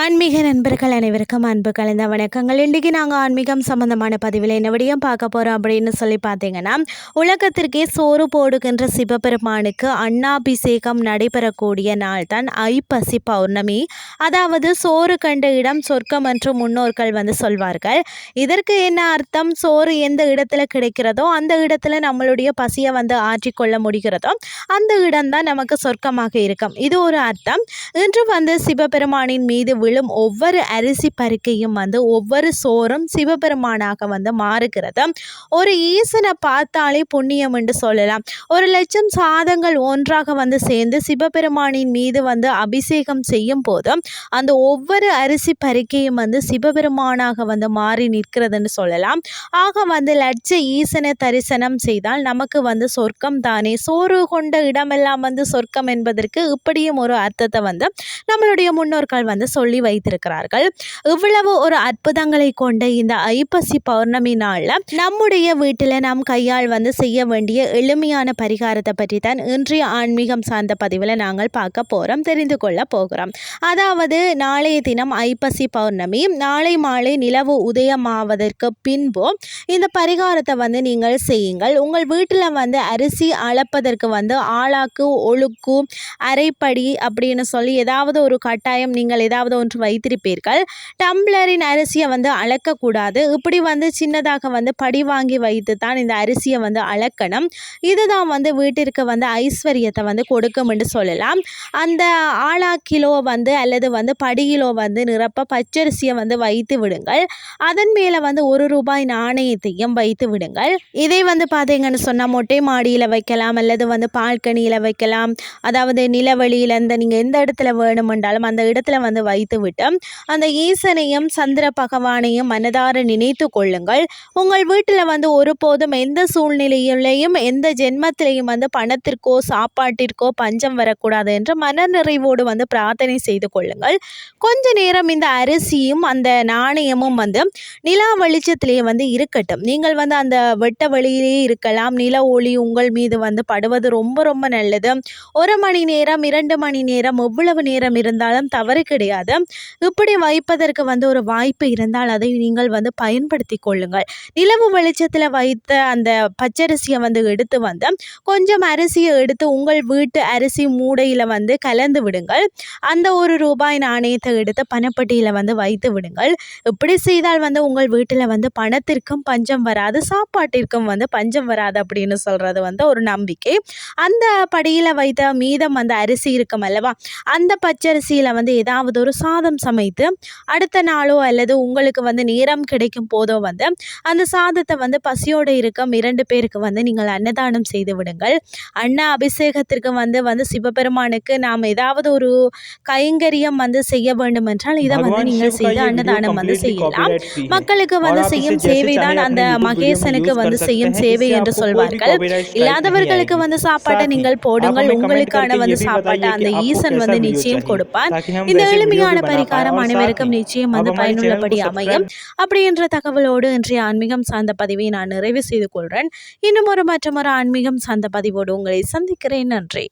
ஆன்மீக நண்பர்கள் அனைவருக்கும் அன்பு கலந்த வணக்கங்கள். இன்றைக்கி நாங்கள் ஆன்மீகம் சம்மந்தமான பதிவில் என்ன விடியும் பார்க்க போகிறோம் அப்படின்னு சொல்லி பார்த்தீங்கன்னா உலகத்திற்கே சோறு போடுகின்ற சிவபெருமானுக்கு அண்ணாபிஷேகம் நடைபெறக்கூடிய நாள் தான் ஐப்பசி பௌர்ணமி. அதாவது சோறு கண்ட இடம் சொர்க்கம் என்று முன்னோர்கள் வந்து சொல்வார்கள். இதற்கு என்ன அர்த்தம்? சோறு எந்த இடத்துல கிடைக்கிறதோ அந்த இடத்துல நம்மளுடைய பசியை வந்து ஆற்றிக்கொள்ள முடிகிறதோ அந்த இடம்தான் நமக்கு சொர்க்கமாக இருக்கும். இது ஒரு அர்த்தம். இன்று வந்து சிவபெருமானின் மீது விழும் ஒவ்வொரு அரிசி பருக்கையும் வந்து ஒவ்வொரு சோறும் சிவபெருமானாக வந்து மாறுகிறது. ஒரு ஈசனை பார்த்தாலே புண்ணியம் என்று சொல்லலாம். ஒரு லட்சம் சாதங்கள் ஒன்றாக வந்து சேர்ந்து சிவபெருமானின் மீது வந்து அபிஷேகம் செய்யும் போது அந்த ஒவ்வொரு அரிசி பருக்கையும் வந்து சிவபெருமானாக வந்து மாறி நிற்கிறதுன்னு சொல்லலாம். ஆக வந்து லட்ச ஈசனை தரிசனம் செய்தால் நமக்கு வந்து சொர்க்கம் தானே. சோறு கொண்ட இடமெல்லாம் வந்து சொர்க்கம் என்பதற்கு இப்படியும் ஒரு அர்த்தத்தை வந்து நம்மளுடைய முன்னோர்கள் வந்து சொல்ல வைத்திருக்கிறார்கள். இவ்வளவு ஒரு அற்புதங்களை கொண்ட இந்த ஐப்பசி பௌர்ணமி நாளில் நம்முடைய வீட்டில் நாம் கையால் வந்து செய்ய வேண்டிய எளிமையான பரிகாரத்தை பற்றி தான் இன்றைய ஆன்மீகம் சார்ந்த பதிவில் நாங்கள் பார்க்க போகிறோம் தெரிந்து கொள்ள போகிறோம். அதாவது நாளைய தினம் ஐப்பசி பௌர்ணமி நாளை மாலை நிலவு உதயமாவதற்கு பின்பு இந்த பரிகாரத்தை வந்து நீங்கள் செய்யுங்கள். உங்கள் வீட்டில் வந்து அரிசி அளப்பதற்கு வந்து ஆளாக்கு ஒழுக்கு அரைப்படி அப்படின்னு சொல்லி ஏதாவது ஒரு கட்டாயம் நீங்கள் ஏதாவது ஒன்று வைத்திருப்பீர்கள். டம்ளரின் அரிசியை வந்து அளக்கக்கூடாது. இப்படி வந்து சின்னதாக வந்து படி வாங்கி வைத்து தான் இந்த அரிசியை வந்து அளக்கணும். இதுதான் வந்து வீட்டிற்கு வந்து ஐஸ்வர்யத்தை வந்து கொடுக்கும் என்று சொல்லலாம். அந்த ஆளா கிலோ வந்து அல்லது வந்து படியிலோ வந்து நிரப்ப பச்சரிசியை வந்து வைத்து விடுங்கள். அதன் மேலே வந்து ஒரு ரூபாய் நாணயத்தையும் வைத்து விடுங்கள். இதை வந்து பார்த்தீங்கன்னு சொன்னால் மொட்டை மாடியில் வைக்கலாம் அல்லது வந்து பால்கனியில் வைக்கலாம். அதாவது நிலவழியில் இந்த நீங்கள் எந்த இடத்துல வேணுமென்றாலும் அந்த இடத்துல வந்து வைத்து வைத்துவிட்டு அந்த ஈசனையும் சந்திர பகவானையும் மனதார நினைத்து கொள்ளுங்கள். உங்கள் வீட்டில் வந்து ஒருபோதும் எந்த சூழ்நிலையிலையும் எந்த ஜென்மத்திலையும் வந்து பணத்திற்கோ சாப்பாட்டிற்கோ பஞ்சம் வரக்கூடாது என்று மனநிறைவோடு வந்து பிரார்த்தனை செய்து கொள்ளுங்கள். கொஞ்ச நேரம் இந்த அரிசியும் அந்த நாணயமும் வந்து நிலா வெளிச்சத்திலேயே வந்து இருக்கட்டும். நீங்கள் வந்து அந்த வெட்ட வழியிலேயே இருக்கலாம். நில ஒளி உங்கள் மீது வந்து படுவது ரொம்ப ரொம்ப நல்லது. ஒரு மணி நேரம் இரண்டு மணி நேரம் எவ்வளவு நேரம் இருந்தாலும் தவறு கிடையாது. இப்படி வைப்பதற்கு வந்து ஒரு வாய்ப்பு இருந்தால் அதை நீங்கள் வந்து பயன்படுத்தி கொள்ளுங்கள். நிலவு வெளிச்சத்தில் வைத்த அந்த பச்சரிசியை வந்து எடுத்து வந்து கொஞ்சம் அரிசியை எடுத்து உங்கள் வீட்டு அரிசி மூடையில் வந்து கலந்து விடுங்கள். அந்த ஒரு ரூபாய் நாணயத்தை எடுத்து பணப்பட்டியில் வந்து வைத்து விடுங்கள். இப்படி செய்தால் வந்து உங்கள் வீட்டில் வந்து பணத்திற்கும் பஞ்சம் வராது சாப்பாட்டிற்கும் வந்து பஞ்சம் வராது அப்படின்னு சொல்கிறது வந்து ஒரு நம்பிக்கை. அந்த படியில் வைத்த மீதம் அந்த அரிசி இருக்கும் அல்லவா? அந்த பச்சரிசியில் வந்து ஏதாவது ஒரு சா சாதம் சமைத்து அடுத்த நாளோ அல்லது உங்களுக்கு வந்து நேரம் கிடைக்கும் போதோ வந்து அந்த சாதத்தை வந்து பசியோடு இருக்கும் இரண்டு பேருக்கு வந்து நீங்கள் அன்னதானம் செய்து விடுங்கள். அன்ன அபிஷேகத்திற்கு வந்து வந்து சிவபெருமானுக்கு நாம் ஏதாவது ஒரு கைங்கரியம் வந்து செய்ய வேண்டும் என்றால் இதை வந்து நீங்கள் செய்து அன்னதானம் வந்து செய்யலாம். மக்களுக்கு வந்து செய்யும் சேவை தான் அந்த மகேசனுக்கு வந்து செய்யும் சேவை என்று சொல்வார்கள். இல்லாதவர்களுக்கு வந்து சாப்பாட்டை நீங்கள் போடுங்கள். உங்களுக்கான வந்து சாப்பாட்டை அந்த ஈசன் வந்து நிச்சயம் கொடுப்பார். இந்த எளிமையான பரிகாரம் அனைவருக்கும் நிச்சயம் வந்து பயனுள்ளபடி அமையும். அப்படின்ற தகவலோடு இன்றைய ஆன்மீகம் சார்ந்த பதிவை நான் நிறைவு செய்து கொள்கிறேன் இன்னும் ஒரு மற்றொரு ஆன்மீகம் சார்ந்த பதிவோடு உங்களை சந்திக்கிறேன். நன்றி.